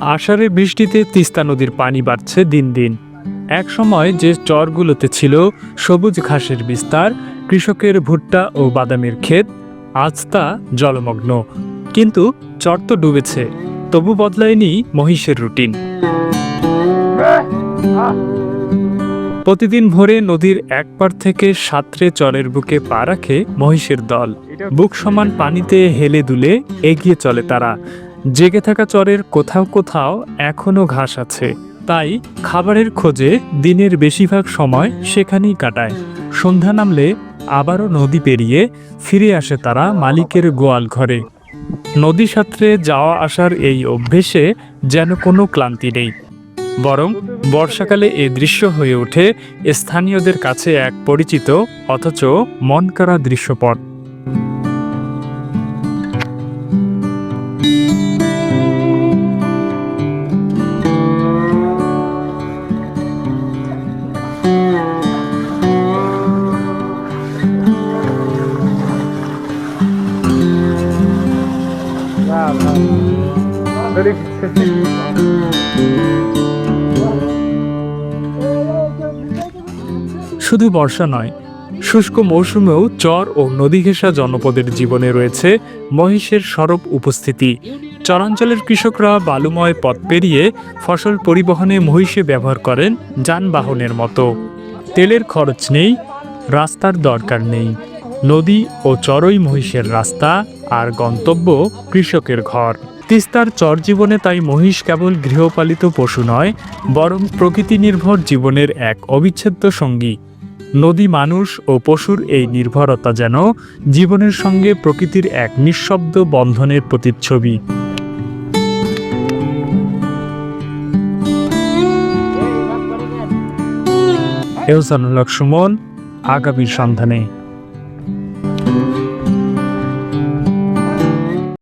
আষাঢ়ে বৃষ্টিতে তিস্তা নদীর পানি বাড়ছে দিন দিন। এক সময় যে চরগুলোতে ছিল সবুজ ঘাসের বিস্তার, কৃষকের ভুট্টা ও বাদামের ক্ষেত, আজ তা জলমগ্ন। কিন্তু চর তো ডুবেছে, তবু বদলায়নি মহিষের রুটিন। প্রতিদিন ভোরে নদীর এক পার থেকে সাঁতরে চরের বুকে পা রাখে মহিষের দল। বুক সমান পানিতে হেলে দুলে এগিয়ে চলে তারা। জেগে থাকা চরের কোথাও কোথাও এখনও ঘাস আছে। তাই খাবারের খোঁজে দিনের বেশিরভাগ সময় সেখানেই কাটায়। সন্ধ্যা নামলে আবারও নদী পেরিয়ে ফিরে আসে তারা মালিকের গোয়াল ঘরে। নদী সাঁতরে যাওয়া আসার এই অভ্যেসে যেন কোনো ক্লান্তি নেই। বরং বর্ষাকালে এ দৃশ্য হয়ে ওঠে স্থানীয়দের কাছে এক পরিচিত অথচ মনকাড়া দৃশ্যপট। শুধু বর্ষা নয়, শুষ্ক মৌসুমেও চর ও নদী ঘেঁষা জনপদের জীবনে রয়েছে মহিষের সরব উপস্থিতি। চরাঞ্চলের কৃষকরা বালুময় পথ পেরিয়ে ফসল পরিবহনে মহিষে ব্যবহার করেন যানবাহনের মতো। তেলের খরচ নেই, রাস্তার দরকার নেই। নদী ও চরই মহিষের রাস্তা আর গন্তব্য কৃষকের ঘর। তিস্তার চর জীবনে তাই মহিষ কেবল গৃহপালিত পশু নয়, বরং প্রকৃতি নির্ভর জীবনের এক অবিচ্ছেদ্য সঙ্গী। নদী মানুষ ও পশুর এই নির্ভরতা যেন জীবনের সঙ্গে প্রকৃতির এক নিঃশব্দ বন্ধনের প্রতিচ্ছবি। এহসানুল্লাহ সুমন, আগামীর সন্ধানে।